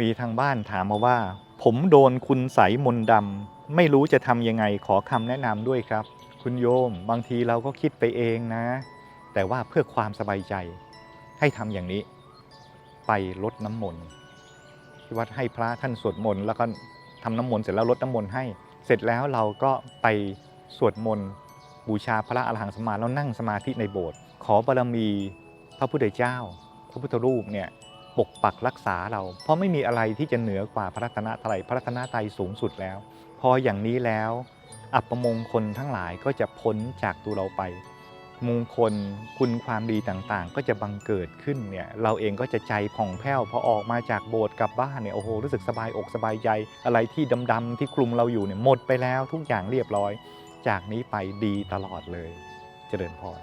มีทางบ้านถามมาว่า ผมโดนคุณใสมนดำไม่รู้จะทำยังไงขอคำแนะนำด้วยครับ คุณโยม บางทีเราก็คิดไปเองนะ แต่ว่าเพื่อความสบายใจ ให้ทำอย่างนี้ ไปลดน้ำมนต์ที่วัดให้พระท่านสวดมนต์แล้วก็ทำน้ำมนต์เสร็จแล้วลดน้ำมนต์ให้ เสร็จแล้วเราก็ไปสวดมนต์บูชาพระอรหังสมมาแล้วนั่งสมาธิในโบสถ์ขอบารมีพระพุทธเจ้า พระพุทธรูปเนี่ย ปกปักรักษาเรา เพราะไม่มีอะไรที่จะเหนือกว่าพระรัตนตรัยพระรัตนตรัยสูงสุดแล้ว พออย่างนี้แล้ว อัปมงคลทั้งหลายก็จะพ้นจากตัวเราไป มงคลคุณความดีต่างๆ ก็จะบังเกิดขึ้นเนี่ยเราเองก็จะใจผ่องแผ้วพอออกมาจากโบสถ์กลับบ้านเนี่ยโอ้โหรู้สึกสบายอกสบายใจอะไรที่ดำๆที่คลุมเราอยู่เนี่ยหมดไปแล้วทุกอย่างเรียบร้อย จากนี้ไปดีตลอดเลย เจริญพร